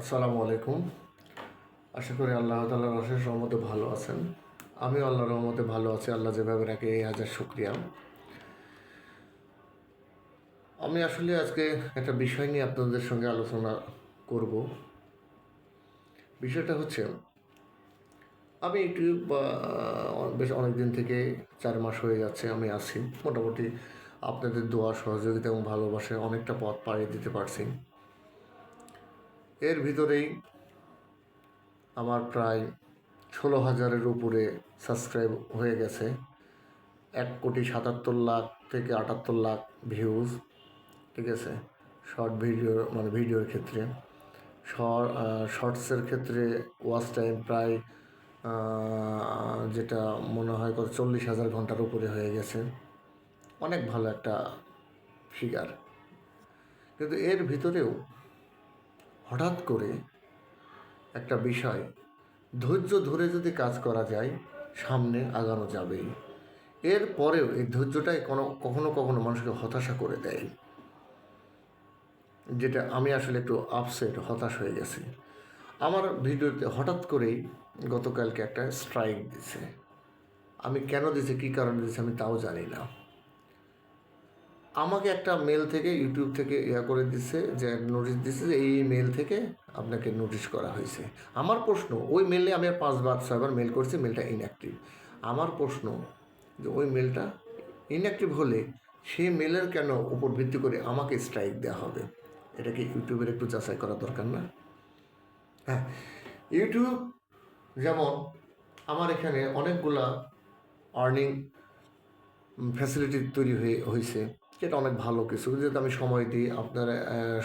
আসসালামু আলাইকুম। আশা করি আল্লাহ তাল্লাহর অশেষ রহমতে ভালো আছেন। আমি আল্লাহ রহমতে ভালো আছি, আল্লাহ যেভাবে রাখে এই হাজার শুক্রিয়া। আমি আসলে আজকে একটা বিষয় নিয়ে আপনাদের সঙ্গে আলোচনা করব। বিষয়টা হচ্ছে, আমি ইউটিউব বেশ অনেক দিন থেকে চার মাস হয়ে যাচ্ছে আমি আছি। মোটামুটি আপনাদের দোয়া, সহযোগিতা এবং ভালোবাসায় অনেকটা পথ পাড়িয়ে দিতে পারছি। এর ভিতরেই আমার প্রায় ষোলো হাজারের উপরে সাবস্ক্রাইব হয়ে গেছে। এক কোটি সাতাত্তর লাখ থেকে আটাত্তর লাখ ভিউজ ঠিক আছে? শর্ট ভিডিও মানে ভিডিওর ক্ষেত্রে। শর্টসের ক্ষেত্রে ওয়াচ টাইম প্রায় যেটা মনে হয় কত চল্লিশ হাজার ঘণ্টার উপরে হয়ে গেছে। অনেক ভালো একটা ফিগার কিন্তু এর ভিতরেও হঠাৎ করে একটা বিষয় ধৈর্য ধরে যদি কাজ করা যায়, সামনে আগানো যাবেই। এর পরেও এই ধৈর্যটাই কোনো, কখনো কখনো মানুষকে হতাশা করে দেয়। যেটা আমি আসলে একটু আপসেট হতাশ হয়ে গেছি। আমার ভিডিওতে হঠাৎ করেই গতকালকে একটা স্ট্রাইক দিছে। আমি কেন দিছে, কী কারণে দিছে আমি তাও জানি না। আমাকে একটা মেল থেকে ইউটিউব থেকে ইয়া করে দিচ্ছে যে নোটিশ দিচ্ছে যে, এই মেল থেকে আপনাকে নোটিশ করা হয়েছে। আমার প্রশ্ন, ওই মেলে আমি পাঁচবার, ছয়বার মেল করছি মেলটা ইনঅ্যাক্টিভ আমার প্রশ্ন, যে ওই মেলটা ইনঅ্যাক্টিভ হলে সেই মেলের কেন উপর ভিত্তি করে আমাকে স্ট্রাইক দেওয়া হবে? এটাকে ইউটিউবের একটু যাচাই করা দরকার না? হ্যাঁ ইউটিউব যেমন আমার এখানে অনেকগুলা আর্নিং ফ্যাসিলিটি তৈরি হয়ে হয়েছে যেটা অনেক ভালো কিছু। যেহেতু আমি সময় দিই, আপনারা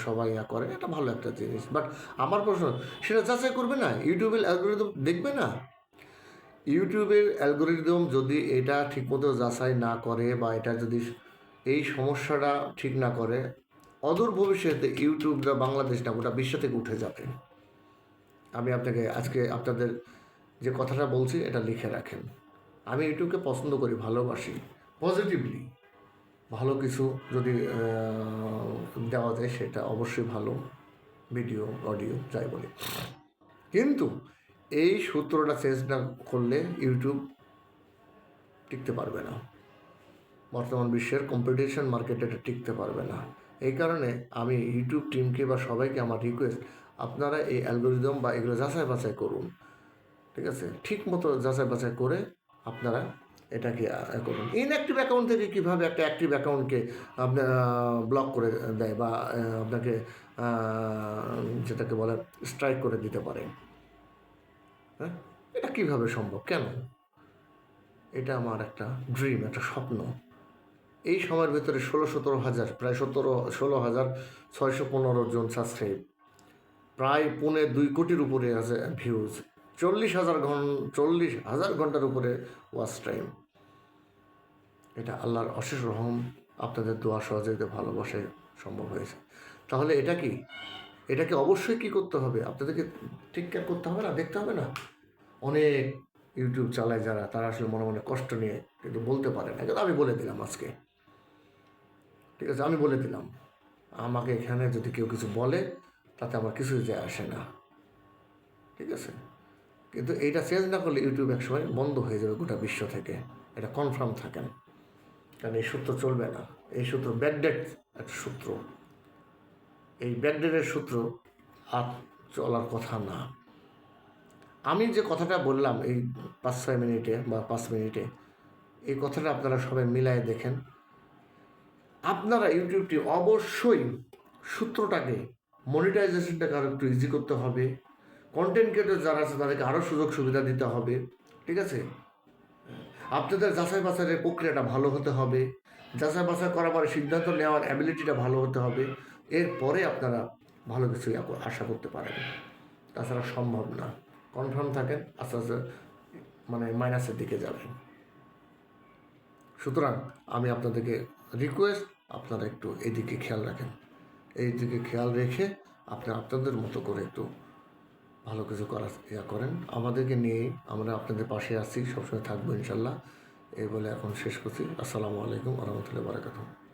সবাই ইয়া করে, এটা ভালো একটা জিনিস। বাট আমার প্রশ্ন, সেটা যাচাই করবে না? ইউটিউবের অ্যালগোরিদম দেখবে না? ইউটিউবের অ্যালগোরিদম যদি এটা ঠিকমতো যাচাই না করে বা এটা যদি এই সমস্যাটা ঠিক না করে, অদূর ভবিষ্যতে ইউটিউবটা বাংলাদেশ না, গোটা বিশ্ব থেকে উঠে যাবে। আমি আপনাকে আজকে আপনাদের যে কথাটা বলছি, এটা লিখে রাখেন। আমি ইউটিউবকে পছন্দ করি, ভালোবাসি পজিটিভলি ভালো কিছু যদি দেওয়া যায় সেটা অবশ্যই ভালো। ভিডিও, অডিও, যাই বলে। কিন্তু এই সূত্রটা চেঞ্জ না করলে ইউটিউব টিকতে পারবে না। বর্তমান বিশ্বের কম্পিটিশন মার্কেটে এটা টিকতে পারবে না। এই কারণে আমি ইউটিউব টিমকে বা সবাইকে আমার রিকোয়েস্ট আপনারা এই অ্যালগোরিদম বা এগুলো যাচাই বাছাই করুন। ঠিক আছে? ঠিক মতো যাচাই বাছাই করে আপনারা এটাকে করুন। ইনঅ্যাক্টিভ অ্যাকাউন্ট থেকে কীভাবে একটা অ্যাক্টিভ অ্যাকাউন্টকে আপনার ব্লক করে দেয় বা আপনাকে যেটাকে বলে স্ট্রাইক করে দিতে পারে। হ্যাঁ? এটা কীভাবে সম্ভব? কেন? এটা আমার একটা ড্রিম একটা স্বপ্ন। এই সময়ের ভেতরে ষোলো সতেরো হাজার, প্রায় সতেরো, ষোলো হাজার ছয়শো পনেরো জন সাবস্ক্রাইব প্রায় পৌনে দুই কোটির উপরে আছে ভিউজ চল্লিশ হাজার ঘন, চল্লিশ হাজার ঘণ্টার উপরে ওয়াচ টাইম। এটা আল্লাহর অশেষ রহম, আপনাদের দোয়া সহযোগিতা ভালোবাসায় সম্ভব হয়েছে। তাহলে এটা কি? এটাকে অবশ্যই কি করতে হবে? আপনাদেরকে ঠিক কেয়ার করতে হবে না? দেখতে হবে না? অনেক ইউটিউব চালায় যারা, তারা আসলে মনে মনে কষ্ট নিয়ে কিন্তু বলতে পারে না। কিন্তু আমি বলে দিলাম আজকে। ঠিক আছে, আমি বলে দিলাম। আমাকে এখানে যদি কেউ কিছু বলে, তাতে আমার কিছুই যায় আসে না। ঠিক আছে? কিন্তু এইটা চেঞ্জ না করলে ইউটিউব একসময় বন্ধ হয়ে যাবে গোটা বিশ্ব থেকে। এটা কনফার্ম থাকেন কারণ এই সূত্র চলবে না। এই সূত্র ব্যাকডেট একটা সূত্র। এই ব্যাকডেটের সূত্র আর চলার কথা না। আমি যে কথাটা বললাম এই পাঁচ ছয় মিনিটে বা পাঁচ মিনিটে, এই কথাটা আপনারা সবাই মিলায় দেখেন। আপনারা ইউটিউবটি অবশ্যই সূত্রটাকে মনিটাইজেশনটাকে আরও একটু ইজি করতে হবে। কন্টেন্ট ক্রিয়েটর যারা আছে, তাদেরকে আরও সুযোগ সুবিধা দিতে হবে, ঠিক আছে? আপনাদের যাচাই বাছাইয়ের প্রক্রিয়াটা ভালো হতে হবে। যাচাই বাছাই করার পরে সিদ্ধান্ত নেওয়ার অ্যাবিলিটিটা ভালো হতে হবে। এরপরে আপনারা ভালো কিছু আশা করতে পারেন। তাছাড়া সম্ভব না। কনফার্ম থাকেন, আস্তে আস্তে মানে মাইনাসের দিকে যাবেন। সুতরাং আমি আপনাদেরকে রিকোয়েস্ট আপনারা একটু এদিকে খেয়াল রাখেন। এই দিকে খেয়াল রেখে আপনি আপনাদের মতো করে একটু ভালো কিছু করার ইয়া করেন। আমাদেরকে নিয়ে আমরা আপনাদের পাশে আসছি সবসময় থাকব ইনশাল্লাহ। এই বলে এখন শেষ করছি। আসসালামু আলাইকুম আরহামতুল্লাহ বারাকাতুহ।